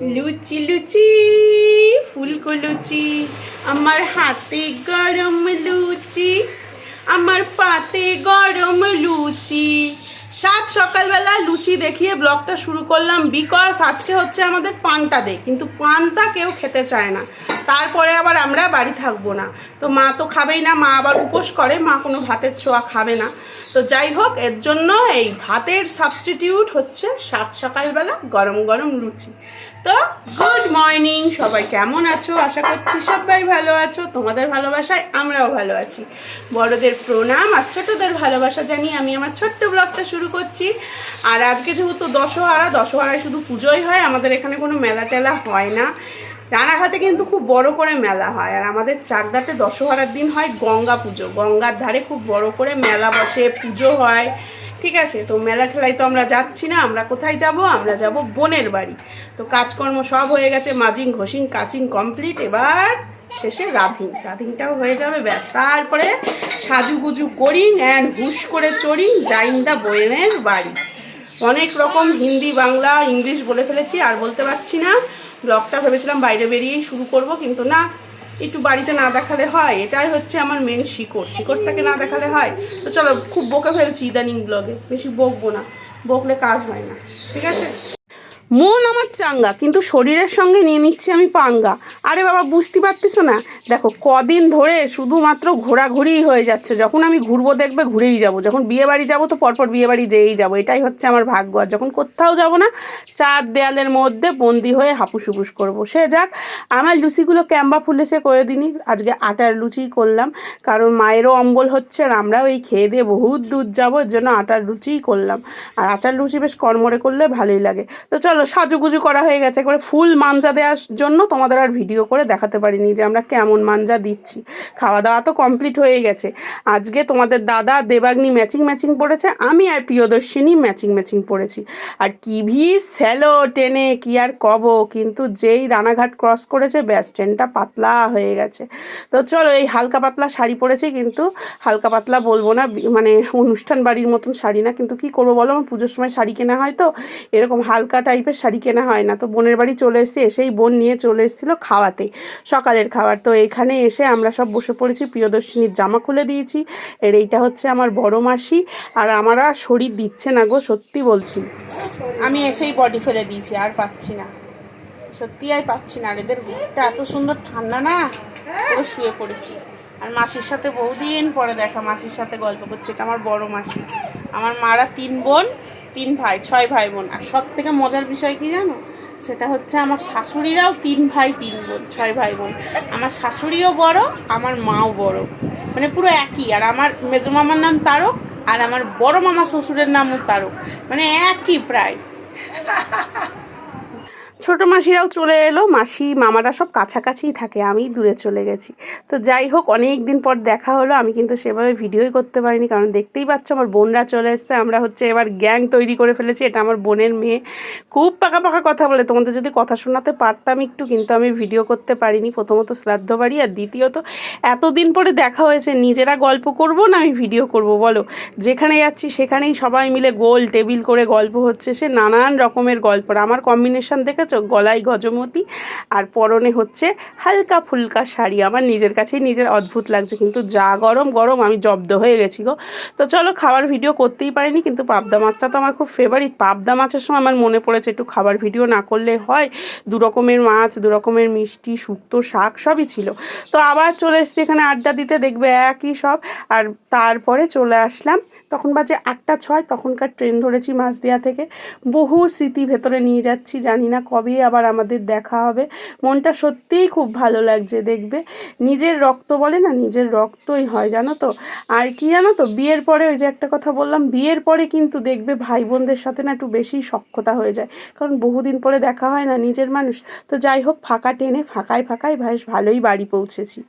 লুচি লুচি ফুলকো লুচি। আমার হাতে গরম লুচি আমার পাতে গরম লুচি। সাত সকালবেলা লুচি দেখিয়ে ব্লগটা শুরু করলাম বিকজ আজকে হচ্ছে আমাদের পান্তা দে কিন্তু পান্তা কেউ খেতে চায় না। তারপরে আবার আমরা বাড়ি থাকব না। তো মা তো খাবেই না, মা আবার উপোস করে, মা কোনো ভাতের ছোঁয়া খাবে না। তো যাই হোক, এর জন্য এই ভাতের সাবস্টিটিউট হচ্ছে সাত সকালবেলা গরম গরম লুচি। তো গুড মর্নিং সবাই কেমন আছো? আশা করছি সবাই ভালো আছো। তোমাদের ভালোবাসায় আমরাও ভালো আছি। বড়দের প্রণাম আর ছোটদের ভালোবাসা জানিয়ে আমি আমার ছোট্ট ব্লগটা শুরু করছি। আর আজকে যেহেতু দশহারা, দশহারায় শুধু পুজোই হয়, আমাদের এখানে কোনো মেলা টেলা হয় না। রানাঘাটে কিন্তু খুব বড় করে মেলা হয়। আর আমাদের চাকদাতে দশহারার দিন হয় গঙ্গা পুজো। গঙ্গার ধারে খুব বড় করে মেলা বসে, পুজো হয়। ঠিক আছে? তো মেলা ঠেলায় তো আমরা যাচ্ছি না। আমরা কোথায় যাব? আমরা যাব বোনের বাড়ি। তো কাজকর্ম সব হয়ে গেছে, মাজিং, ঘষিং, কাচিং কমপ্লিট। এবার শেষে রাধিং। রাধিংটাও হয়ে যাবে, ব্যাস। তারপরে সাজুগুজু করিং অ্যান্ড হুশ করে চড়িং যাইন দা বোনের বাড়ি। অনেক রকম হিন্দি, বাংলা, ইংলিশ বলে ফেলেছি, আর বলতে পারছি না। ব্লগটা ভেবেছিলাম বাইরে বেরিয়েই শুরু করব, কিন্তু না, একটু বাড়িতে না দেখালে হয়। এটাই হচ্ছে আমার মেন শিকড়। শিকড়টাকে না দেখালে হয়। তো চলো, খুব বকে ফেলছি ইদানিং ব্লগে। বেশি বকবো না। বকলে কাজ হয় না। ঠিক আছে? মন আমার চাঙ্গা, কিন্তু শরীরের সঙ্গে নিয়ে নিচ্ছি আমি পাঙ্গা। আরে বাবা, বুঝতে পারতেছো না? দেখো, কদিন ধরে শুধুমাত্র ঘোরাঘুরিই হয়ে যাচ্ছে। যখন আমি ঘুরবো, দেখবে ঘুরেই যাব। যখন বিয়ে বাড়ি যাব, তো পরপর বিয়ে বাড়ি যেয়েই যাব। এটাই হচ্ছে আমার ভাগ্য। আর যখন কোথাও যাব না, চার দেয়ালের মধ্যে বন্দি হয়ে হাপুস হুপুস করব। সে যাক, আমার লুচিগুলো ক্যাম্বা করে দিনই আজকে আটার লুচি করলাম। কারণ মায়েরও অম্বল হচ্ছে আর আমরাও এই খেয়ে দিয়ে বহুত দূর যাব। এর জন্য আটার লুচিই করলাম। আর আটার লুচি বেশ কর্মরে করলে ভালোই লাগে। তো চলো সাজুগুজু করা হয়ে গেছে। একবারে ফুল মাঞ্জা দেওয়ার জন্য তোমাদের আর ভিডিও করে দেখাতে পারিনি যে আমরা কেমন মাঞ্জা দিচ্ছি। খাওয়া দাওয়া তো কমপ্লিট হয়ে গেছে। আজকে তোমাদের দাদা দেবাগ্নি ম্যাচিং ম্যাচিং পড়েছে, আমি আর প্রিয়দর্শিনী ম্যাচিং ম্যাচিং পড়েছি। আর কিভি স্যালো টেনে কি আর কব, কিন্তু যেই রানাঘাট ক্রস করেছে, ব্যাস ট্রেনটা পাতলা হয়ে গেছে। তো চলো, এই হালকা পাতলা শাড়ি পরেছি, কিন্তু হালকা পাতলা বলব না মানে অনুষ্ঠান বাড়ির মতন শাড়ি না, কিন্তু কি করব বলো? আমার পুজোর সময় শাড়ি কেনা হয় তো, এরকম হালকা টাইপের শাড়ি কেনা হয় না। তো বোনের বাড়ি চলে এসেছি, এসেই বোন নিয়ে চলে এসেছিল খাওয়াতে। সকালের খাবার। তো এখানে এসে আমরা সব বসে পড়েছি, প্রিয়দর্শিনীর জামা খুলে দিয়েছি। এর এইটা হচ্ছে আমার বড় মাসি। আর আমার আর শরীর দিচ্ছে না গো, সত্যি বলছি। আমি এসেই বডি ফেলে দিয়েছি, আর পাচ্ছি না। সত্যি আর পাচ্ছি না। আর এদের ঘরটা এত সুন্দর ঠান্ডা না? পুরো শুয়ে পড়েছি। আর মাসির সাথে বহুদিন পরে দেখা, মাসির সাথে গল্প করছে। এটা আমার বড় মাসি। আমার মারা তিন বোন তিন ভাই, ছয় ভাই বোন আর সব থেকে মজার বিষয় কি জানো? সেটা হচ্ছে আমার শাশুড়িরাও তিন ভাই, তিন বোন, ছয় ভাই বোন আমার শাশুড়িও বড়, আমার মাও বড়। মানে পুরো একই। আর আমার মেজো মামার নাম তারক, আর আমার বড় মামা শ্বশুরের নামও তারক। মানে একই প্রায়। ছোট মাসিরাও চলে এলো। মাসি, মামারা সব কাছাকাছিই থাকে, আমি দূরে চলে গেছি। তো যাই হোক অনেক দিন পর দেখা হলো, আমি কিন্তু সেভাবে ভিডিওই করতে পারিনি, কারণ দেখতেই পাচ্ছ আমার বোনরা চলে এসছে, আমরা হচ্ছে এবার গ্যাং তৈরি করে ফেলেছি, এটা আমার বোনের মেয়ে। খুব পাকা পাকা কথা বলে, তোমাদের যদি কথা শোনাতে পারতাম একটু, কিন্তু আমি ভিডিও করতে পারিনি। প্রথমত শ্রাদ্ধ বাড়ি, আর দ্বিতীয়ত, এতদিন পরে দেখা হয়েছে, নিজেরা গল্প করব না আমি ভিডিও করব, বলো? যেখানে যাচ্ছি, সেখানেই সবাই মিলে গোল টেবিল করে গল্প হচ্ছে, সে নানান রকমের গল্প। আমার কম্বিনেশন দেখেছ গলায় গজমতি। আর পরনে হচ্ছে হালকা ফুলকা শাড়ি। আমার নিজের কাছেই নিজের অদ্ভুত লাগছে, কিন্তু যা গরম গরম, আমি জব্দ হয়ে গেছি গো। তো চলো খাবার ভিডিও করতেই পারিনি, কিন্তু পাবদা মাছটা তো আমার খুব ফেভারিট পাবদা মাছের সময় আমার মনে পড়েছে, একটু খাবার ভিডিও না করলে হয়। দু রকমের মাছ, দু রকমের মিষ্টি, শুক্তো, শাক, সবই ছিল। তো আবার চলে এসছি এখানে আড্ডা দিতে, দেখবে একই সব। আর তারপরে চলে আসলাম। তখন বাজে আটটা ছয়, তখনকার ট্রেন ধরেছি মাঝদিয়া থেকে। বহু স্মৃতি ভেতরে নিয়ে যাচ্ছি, জানি না কবে আবার আমাদের দেখা হবে। মনটা সত্যিই খুব ভালো লাগছে দেখবে। নিজের রক্ত বলে না, নিজের রক্তই হয়, জানো তো? আর কি জানো তো, বিয়ের পরে ওই যে একটা কথা বললাম, বিয়ের পরে কিন্তু দেখবে ভাই বোনদের সাথে না একটু বেশি সক্ষতা হয়ে যায়। কারণ বহুদিন পরে দেখা হয় না নিজের মানুষ। তো যাই হোক, ফাঁকা টেনে ফাঁকায় ফাঁকায় বেশ ভালোই বাড়ি পৌঁছেছি।